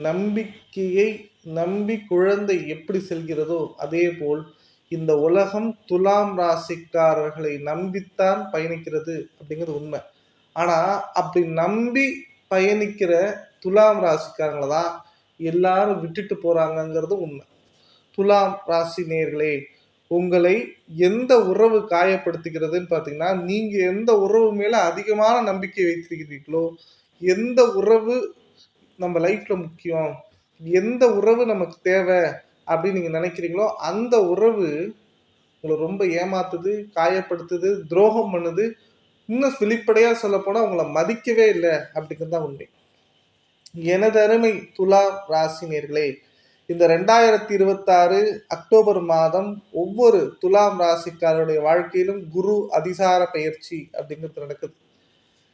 நம்பிக்கையை நம்பி குழந்தை எப்படி செல்கிறதோ அதே போல் இந்த உலகம் துலாம் ராசிக்காரர்களை நம்பித்தான் பயணிக்கிறது அப்படிங்கிறது உண்மை. ஆனால் அப்படி நம்பி பயணிக்கிற துலாம் ராசிக்காரங்களை தான் எல்லாரும் விட்டுட்டு போகிறாங்கங்கிறது உண்மை. துலாம் ராசி நேர்களே உங்களை எந்த உறவு காயப்படுத்துகிறதுன்னு பார்த்தீங்கன்னா நீங்கள் எந்த உறவு மேலே அதிகமான நம்பிக்கை வைத்திருக்கிறீர்களோ எந்த உறவு நம்ம லைஃப்ல முக்கியம். எந்த உறவு நமக்கு தேவை அப்படின்னு நீங்க நினைக்கிறீங்களோ அந்த உறவு உங்களை ரொம்ப ஏமாத்துது காயப்படுத்துது துரோகம் பண்ணுது. இன்னும் வெளிப்படையா சொல்ல போனா உங்களை மதிக்கவே இல்லை அப்படிங்கிறது தான் உண்மை. எனது அருமை துலா ராசினியர்களே இந்த ரெண்டாயிரத்தி இருபத்தாறு அக்டோபர் மாதம் ஒவ்வொரு துலாம் ராசிக்காரருடைய வாழ்க்கையிலும் குரு அதிசார பயிற்சி அப்படிங்கிறது நடக்குது.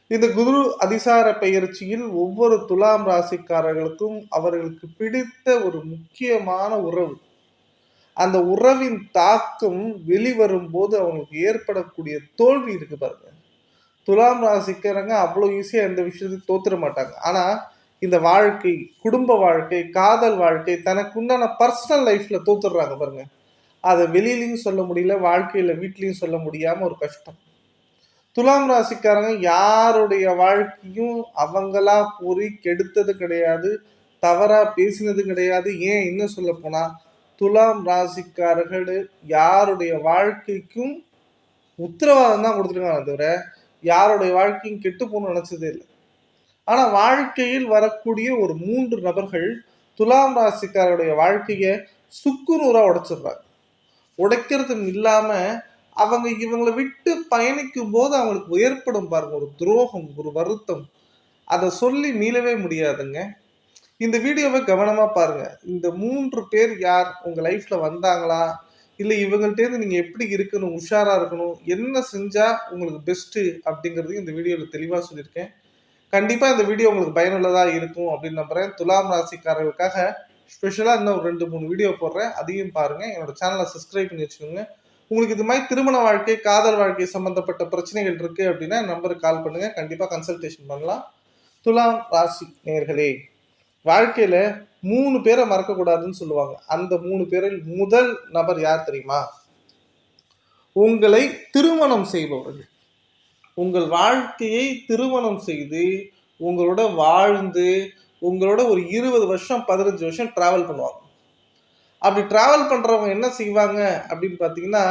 இந்த குரு அதிசார பயிற்சியில் ஒவ்வொரு துலாம் ராசிக்காரர்களுக்கும் அவர்களுக்கு பிடித்த ஒரு முக்கியமான உறவு. அந்த உறவின் தாக்கம் வெளிவரும் போது அவங்களுக்கு ஏற்படக்கூடிய தோல்வி இருக்கு பாருங்க. துலாம் ராசிக்காரங்க அவ்வளோ ஈஸியாக எந்த விஷயத்தையும் தோத்துட மாட்டாங்க. ஆனால் இந்த வாழ்க்கை குடும்ப வாழ்க்கை காதல் வாழ்க்கை தனக்கு உண்டான பர்சனல் லைஃப்ல தோத்துடுறாங்க பாருங்க. அதை வெளியிலையும் சொல்ல முடியல வாழ்க்கையில வீட்லேயும் சொல்ல முடியாம ஒரு கஷ்டம். துலாம் ராசிக்காரங்க யாருடைய வாழ்க்கையும் அவங்களா போய் கெடுத்தது கிடையாது தவறா பேசினது கிடையாது. ஏன் இன்னும் சொல்ல போனா துலாம் ராசிக்காரர்கள் யாருடைய வாழ்க்கைக்கும் உத்தரவாதம் தான் கொடுத்துருக்காங்க தவிர யாருடைய வாழ்க்கையும் கெட்டு போகணும்னு நினைச்சதே இல்லை. ஆனா வாழ்க்கையில் வரக்கூடிய ஒரு மூன்று நபர்கள் துலாம் ராசிக்காரருடைய வாழ்க்கையை சுக்குநூறா உடைச்சிடுறாங்க. உடைக்கிறது இல்லாம அவங்க இவங்களை விட்டு பயணிக்கும் போது அவங்களுக்கு ஏற்படும் பாருங்க ஒரு துரோகம் ஒரு வருத்தம். அதை சொல்லி மீளவே முடியாதுங்க. இந்த வீடியோவை கவனமாக பாருங்க. இந்த மூன்று பேர் யார்? உங்கள் லைஃப்பில் வந்தாங்களா? இல்லை இவங்கள்ட்டேருந்து நீங்கள் எப்படி இருக்கணும்? உஷாராக இருக்கணும்? என்ன செஞ்சால் உங்களுக்கு பெஸ்ட்டு அப்படிங்கிறதையும் இந்த வீடியோவில் தெளிவாக சொல்லியிருக்கேன். கண்டிப்பாக இந்த வீடியோ உங்களுக்கு பயனுள்ளதாக இருக்கும் அப்படின்னு நம்புகிறேன் துலாம் ராசிக்காரர்களுக்காக ஸ்பெஷலாக இன்னும் ரெண்டு மூணு வீடியோ போடுறேன். அதையும் பாருங்கள் என்னோடய சேனலை சப்ஸ்கிரைப் பண்ணி வச்சுக்கோங்க. உங்களுக்கு இது மாதிரி திருமண வாழ்க்கை காதல் வாழ்க்கை சம்மந்தப்பட்ட பிரச்சனைகள் இருக்குது அப்படின்னா நம்பருக்கு கால் பண்ணுங்கள் கண்டிப்பாக கன்சல்டேஷன் பண்ணலாம். துலாம் ராசி நேர்களே வாழ்க்கையில் மூணு பேரை மறக்கக்கூடாதுன்னு சொல்லுவாங்க. அந்த மூணு பேரில் முதல் நபர் யார் தெரியுமா? உங்களை திருமணம் செய்பவர்கள். உங்கள் வாழ்க்கையை திருமணம் செய்து உங்களோட வாழ்ந்து உங்களோட ஒரு இருபது வருஷம் பதினஞ்சு வருஷம் டிராவல் பண்ணுவாங்க. அப்படி ட்ராவல் பண்ணுறவங்க என்ன செய்வாங்க அப்படின்னு பார்த்தீங்கன்னா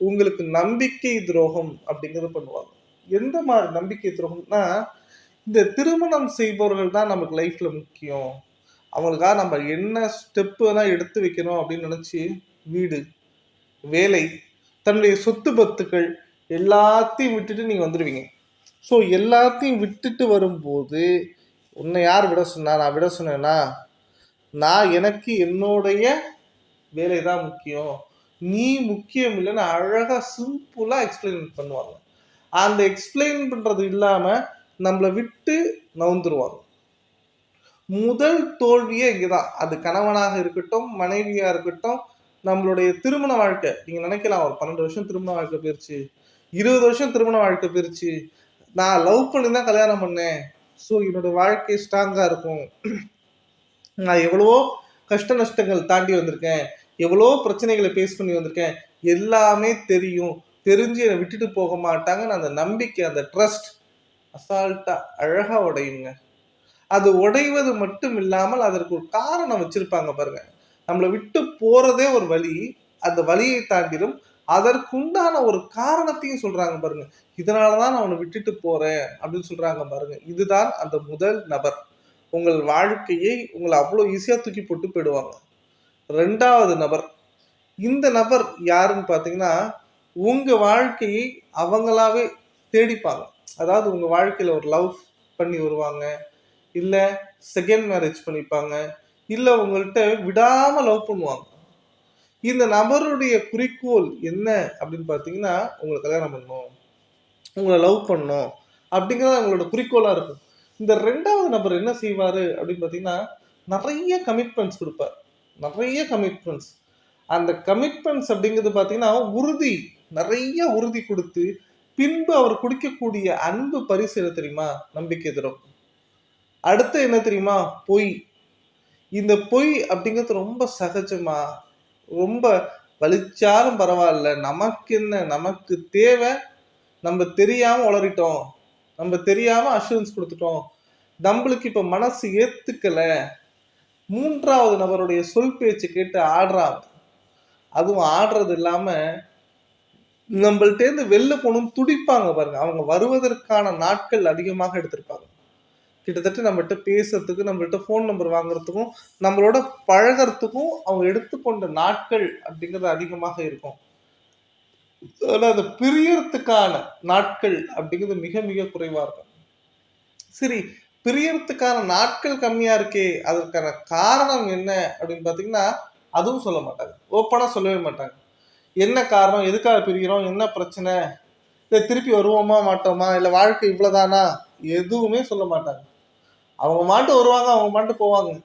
உங்களுக்கு நம்பிக்கை துரோகம் அப்படிங்கிறது பண்ணுவாங்க. எந்த மாதிரி நம்பிக்கை துரோகம்னா இந்த திருமணம் செய்பவர்கள் தான் நமக்கு லைஃப்பில் முக்கியம். அவங்களுக்காக நம்ம என்ன ஸ்டெப்பு தான் எடுத்து வைக்கணும் அப்படின்னு நினச்சி வீடு வேலை தன்னுடைய சொத்து பத்துக்கள் எல்லாத்தையும் விட்டுட்டு நீங்கள் வந்துடுவீங்க ஸோ எல்லாத்தையும் விட்டுட்டு வரும்போது உன்னை யார் விட சொன்னா? நான் விட சொன்னேன்னா நான் எனக்கு என்னுடைய வேலை தான் முக்கியம். நீ முக்கியம் இல்லைன்னு அழகாக சிம்பிளாக எக்ஸ்பிளைன் பண்ணுவாங்க. அந்த எக்ஸ்பிளைன் பண்ணுறது இல்லாமல் நம்மளை விட்டு நவுந்துருவாங்க. முதல் தோல்வியே இங்கே தான் அது கணவனாக இருக்கட்டும் மனைவியாக இருக்கட்டும் நம்மளுடைய திருமண வாழ்க்கை. நீங்கள் நினைக்கலாம் ஒரு பன்னெண்டு வருஷம் திருமண வாழ்க்கை போயிடுச்சு இருபது வருஷம் திருமண வாழ்க்கை போயிருச்சு. நான் லவ் பண்ணி தான் கல்யாணம் பண்ணேன். ஸோ என்னோட வாழ்க்கை ஸ்ட்ராங்காக இருக்கும். நான் எவ்வளவோ கஷ்ட நஷ்டங்கள் தாண்டி வந்திருக்கேன். எவ்வளோ பிரச்சனைகளை ஃபேஸ் பண்ணி வந்திருக்கேன். எல்லாமே தெரியும். தெரிஞ்சு என்னை விட்டுட்டு போக மாட்டாங்கன்னு அந்த நம்பிக்கை அந்த ட்ரஸ்ட் அசால்ட்டா அழகா உடையுங்க. அது உடைவது மட்டும் இல்லாமல் அதற்கு ஒரு காரணம் வச்சிருப்பாங்க பாருங்க. நம்மளை விட்டு போறதே ஒரு வழி. அந்த வழியை தாண்டிடும். அதற்குண்டான ஒரு காரணத்தையும் சொல்றாங்க பாருங்க. இதனாலதான் நான் அவனை விட்டுட்டு போறேன் அப்படின்னு சொல்றாங்க பாருங்க. இதுதான் அந்த முதல் நபர். உங்கள் வாழ்க்கையை உங்களை அவ்வளோ ஈஸியா தூக்கி போட்டு போயிடுவாங்க. ரெண்டாவது நபர். இந்த நபர் யாருன்னு பார்த்தீங்கன்னா உங்கள் வாழ்க்கையை அவங்களாவே தேடிப்பாங்க. அதாவது உங்கள் வாழ்க்கையில் ஒரு லவ் பண்ணி வருவாங்க. இல்லை செகண்ட் மேரேஜ் பண்ணிப்பாங்க. இல்லை உங்கள்கிட்ட விடாமல் லவ் பண்ணுவாங்க. இந்த நபருடைய குறிக்கோள் என்ன அப்படின்னு பார்த்தீங்கன்னா உங்களை கல்யாணம் பண்ணணும். உங்களை லவ் பண்ணணும். அப்படிங்கிறது அவங்களோட குறிக்கோளாக இருக்கும். இந்த ரெண்டாவது நபர் என்ன செய்வார் அப்படின்னு பார்த்தீங்கன்னா நிறைய கமிட்மெண்ட்ஸ் கொடுப்பார். நிறைய கமிட்மெண்ட்ஸ் அந்த கமிட்மெண்ட்ஸ் அப்படிங்கிறது பார்த்தீங்கன்னா உறுதி நிறைய உறுதி கொடுத்து பின்பு அவர் குடிக்கக்கூடிய அன்பு பரிசு என்ன தெரியுமா? நம்பிக்கை தரும். அடுத்து என்ன தெரியுமா? பொய். இந்த பொய் அப்படிங்கிறது ரொம்ப சகஜமா ரொம்ப வலிச்சாலும் பரவாயில்ல. நமக்கு என்ன? நமக்கு தேவை. நம்ம தெரியாம உளறிட்டோம். நம்ம தெரியாம அஷூரன்ஸ் கொடுத்துட்டோம். நம்மளுக்கு இப்ப மனசு ஏத்துக்கல. மூன்றாவது நபருடைய சொல் பேச்சு கேட்டு ஆடுறாங்க அதுவும் ஆடுறது இல்லாம நம்மள்டேருந்து வெளில போகணும் துடிப்பாங்க பாருங்க. அவங்க வருவதற்கான நாட்கள் அதிகமாக எடுத்திருப்பாங்க. கிட்டத்தட்ட நம்மகிட்ட பேசுறதுக்கு நம்மள்கிட்ட ஃபோன் நம்பர் வாங்குறதுக்கும் நம்மளோட பழகிறதுக்கும் அவங்க எடுத்துக்கொண்ட நாட்கள் அப்படிங்கிறது அதிகமாக இருக்கும். ஆனால் அந்த பிரியறதுக்கான நாட்கள் அப்படிங்கிறது மிக மிக குறைவாக இருக்கும். சரி பிரியறதுக்கான நாட்கள் கம்மியாக இருக்கே அதற்கான காரணம் என்ன அப்படின்னு பார்த்தீங்கன்னா அதுவும் சொல்ல மாட்டாங்க. ஓப்பனாக சொல்லவே மாட்டாங்க. என்ன காரணம் எதுக்காக பிரிகிறோம் என்ன பிரச்சனை? இல்லை திருப்பி வருவோமா மாட்டோமா? இல்லை வாழ்க்கை இவ்வளோதானா எதுவுமே சொல்ல மாட்டாங்க. அவங்க மாட்டு வருவாங்க அவங்க மாட்டு போவாங்க.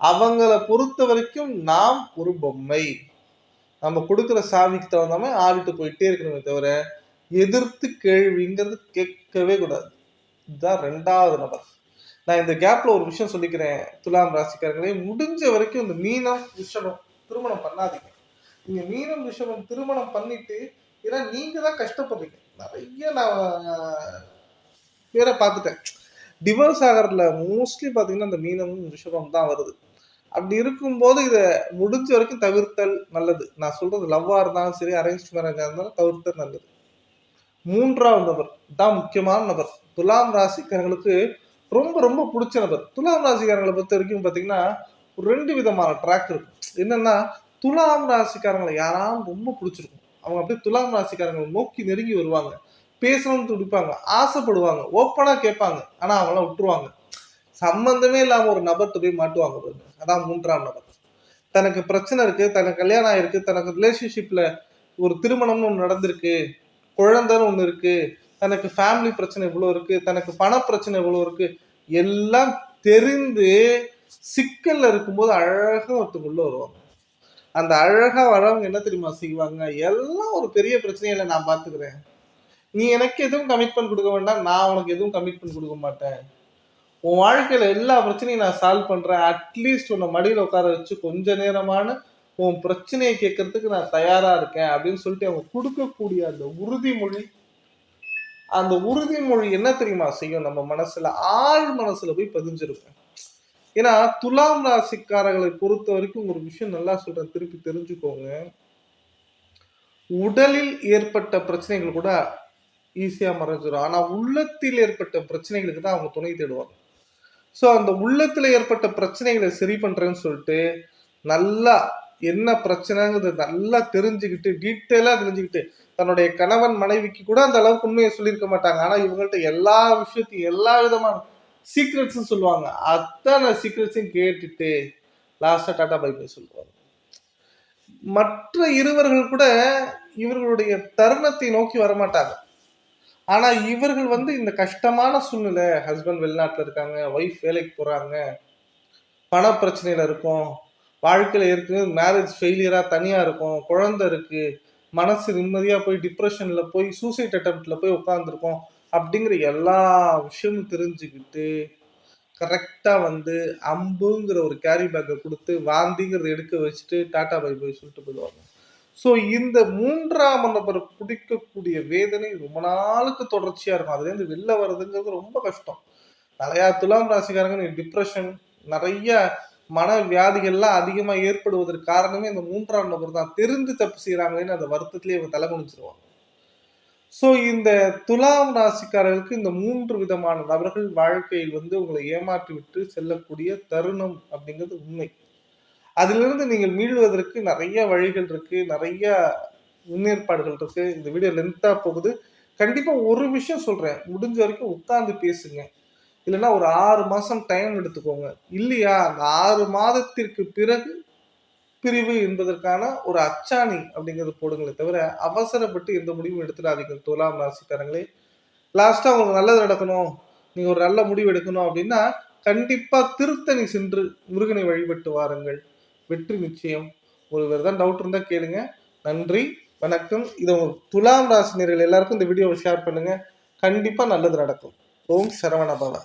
அவங்கள பொறுத்த வரைக்கும் நாம் ஒரு பொம்மை. நம்ம கொடுக்குற சாமிக்கு தகுந்த மாதிரி ஆடிட்டு போயிட்டே இருக்கணுமே தவிர எதிர்த்து கேள்விங்கிறது கேட்கவே கூடாது. இதுதான் ரெண்டாவது நபர். நான் இந்த கேப்ல ஒரு விஷயம் சொல்லிக்கிறேன் துலாம் ராசிக்காரங்களே முடிஞ்ச வரைக்கும் இந்த மீனம் ரிஷபம் திருமணம் பண்ணாதீங்க. நீங்க மீனம் ரிஷபம் திருமணம் பண்ணிட்டு ஏன்னா நீங்க தான் கஷ்டப்படுறீங்க. நிறைய நான் பேரை பார்த்துட்டேன். டிவோர்ஸ் ஆகிறதுல மோஸ்ட்லி பார்த்தீங்கன்னா இந்த மீனமும் ரிஷபம் தான் வருது. அப்படி இருக்கும்போது இதை முடிஞ்ச வரைக்கும் தவிர்த்தல் நல்லது. நான் சொல்றது லவ்வாக இருந்தாலும் சரி அரேஞ்ச் மேரேஜாக இருந்தாலும் தவிர்த்தல் நல்லது. மூன்றாவது நபர் தான் முக்கியமான நபர். துலாம் ராசிக்காரங்களுக்கு ரொம்ப ரொம்ப பிடிச்ச நபர். துலாம் ராசிக்காரங்களை பொறுத்த வரைக்கும் பார்த்தீங்கன்னா ஒரு ரெண்டு விதமான ட்ராக் இருக்கும். என்னன்னா துலாம் ராசிக்காரங்களை யாராலும் ரொம்ப பிடிச்சிருக்கும். அவங்க அப்படியே துலாம் ராசிக்காரங்களை நோக்கி நெருங்கி வருவாங்க. பேசணும்னு துடிப்பாங்க. ஆசைப்படுவாங்க. ஓப்பனாக கேட்பாங்க. ஆனால் அவங்களாம் விட்டுருவாங்க. சம்பந்தமே இல்லாமல் ஒரு நபர்கிட்ட போய் மாட்டுவாங்க பாருங்க. அதான் மூன்றாம் நபர். தனக்கு பிரச்சனை இருக்குது தனக்கு கல்யாணம் ஆயிருக்கு தனக்கு ரிலேஷன்ஷிப்பில் ஒரு திருமணம்னு ஒன்று நடந்திருக்கு. குழந்தைன்னு ஒன்று இருக்குது தனக்கு ஃபேமிலி பிரச்சனை இவ்வளோ இருக்குது தனக்கு பண பிரச்சனை இவ்வளோ இருக்குது எல்லாம் தெரிந்து சிக்கலில் இருக்கும்போது அழகாக ஒருத்தவங்க உள்ளே வருவாங்க. அந்த அழகாக வரவங்க என்ன தெரியுமா செய்வாங்க? எல்லாம் ஒரு பெரிய பிரச்சனையில நான் பார்த்துக்கிறேன் நீ எனக்கு எதுவும் கமிட்மெண்ட் கொடுக்க வேண்டாம் நான் உனக்கு எதுவும் கமிட்மெண்ட் கொடுக்க மாட்டேன். உன் வாழ்க்கையில் எல்லா பிரச்சனையும் நான் சால்வ் பண்ணுறேன் அட்லீஸ்ட் உன்னை மடியில் உட்கார வச்சு கொஞ்ச நேரமான உன் பிரச்சனையை கேட்கறதுக்கு நான் தயாரா இருக்கேன் அப்படின்னு சொல்லிட்டு அவங்க கொடுக்கக்கூடிய அந்த உறுதிமொழி அந்த உறுதிமொழி என்ன தெரியுமா செய்யும்? நம்ம மனசுல ஆள் மனசுல போய் பதிஞ்சிருக்கும். ஏன்னா துலாம் ராசிக்காரர்களை பொறுத்த வரைக்கும் ஒரு விஷயம் நல்லா சொல்றேன். திருப்பி தெரிஞ்சுக்கோங்க. உடலில் ஏற்பட்ட பிரச்சனைகள் கூட ஈஸியாக மறைஞ்சிடும் ஆனால் உள்ளத்தில் ஏற்பட்ட பிரச்சனைகளுக்கு தான் அவங்க துணை தேடுவாங்க. ஸோ அந்த உள்ளத்தில் ஏற்பட்ட பிரச்சனைகளை சரி பண்ணுறேன்னு சொல்லிட்டு நல்லா என்ன பிரச்சனைங்கிறது நல்லா தெரிஞ்சுக்கிட்டு டீட்டெயிலாக தெரிஞ்சுக்கிட்டு தன்னுடைய கணவன் மனைவிக்கு கூட அந்த அளவுக்கு உண்மையை சொல்லியிருக்க மாட்டாங்க. ஆனால் இவங்கள்ட்ட எல்லா விஷயத்தையும் எல்லா விதமான சீக்ரெட்ஸும் சொல்லுவாங்க. அத்தனை சீக்ரெட்ஸையும் கேட்டுட்டு லாஸ்ட்டாக டாட்டா பை பை சொல்லுவாங்க. மற்ற இருவர்கள் கூட இவர்களுடைய தருணத்தை நோக்கி வரமாட்டாங்க. ஆனால் இவர்கள் வந்து இந்த கஷ்டமான சூழ்நிலை ஹஸ்பண்ட் வெளிநாட்டில் இருக்காங்க ஒய்ஃப் வேலைக்கு போகிறாங்க பண பிரச்சனையில் இருக்கும் வாழ்க்கையில் இருக்கு மேரேஜ் ஃபெயிலியராக தனியாக இருக்கும் குழந்தை இருக்குது மனசு நிம்மதியாக போய் டிப்ரெஷனில் போய் சூசைட் அட்டம்ப்டில் போய் உட்காந்துருக்கோம் அப்படிங்கிற எல்லா விஷயமும் தெரிஞ்சுக்கிட்டு கரெக்டாக வந்து அம்புங்கிற ஒரு கேரி பேக்கை கொடுத்து வாந்திங்கிறத எடுக்க வச்சுட்டு டாட்டா பை போய் சொல்லிட்டு போயிடுவாங்க. ஸோ இந்த மூன்றாம் நபர் பிடிக்கக்கூடிய வேதனை ரொம்ப நாளுக்கு தொடர்ச்சியாக இருக்கும். அதுலேருந்து வெளில வர்றதுங்கிறது ரொம்ப கஷ்டம். நிறையா துலாம் ராசிக்காரங்க டிப்ரெஷன் நிறைய மன வியாதிகள்லாம் அதிகமாக ஏற்படுவதற்கு காரணமே இந்த மூன்றாம் நபர் தான். தெரிந்து தப்பு செய்கிறாங்களேன்னு அந்த வருத்தத்திலேயே இவங்க தலைமுடிச்சிருவாங்க ஸோ இந்த துலாம் ராசிக்காரர்களுக்கு இந்த மூன்று விதமான நபர்கள் வாழ்க்கையில் வந்து உங்களை ஏமாற்றி விட்டு செல்லக்கூடிய தருணம் அப்படிங்கிறது உண்மை. அதிலிருந்து நீங்கள் மீள்வதற்கு நிறைய வழிகள் இருக்கு நிறைய முன்னேற்பாடுகள் இருக்கு. இந்த வீடியோ லென்த்தா போகுது. கண்டிப்பா ஒரு விஷயம் சொல்றேன். முடிஞ்ச வரைக்கும் உட்கார்ந்து பேசுங்க. இல்லைன்னா ஒரு ஆறு மாதம் டைம் எடுத்துக்கோங்க. இல்லையா? அந்த ஆறு மாதத்திற்கு பிறகு பிரிவு என்பதற்கான ஒரு அச்சாணி அப்படிங்கிறது போடுங்களே தவிர அவசரப்பட்டு எந்த முடிவும் எடுத்துடாதீங்க துலாம் ராசிக்காரங்களே. லாஸ்ட்டாக உங்களுக்கு நல்லது நடக்கணும். நீங்கள் ஒரு நல்ல முடிவு எடுக்கணும் அப்படின்னா கண்டிப்பாக திருத்தணி சென்று முருகனை வழிபட்டு வாருங்கள். வெற்றி நிச்சயம். ஒருவர் தான் டவுட் இருந்தால் கேளுங்க. நன்றி வணக்கம். இதை உங்கள் துலாம் ராசினியர்கள் எல்லாருக்கும் இந்த வீடியோவை ஷேர் பண்ணுங்கள் கண்டிப்பாக நல்லது நடக்கும். ஓம் சரவண பவா.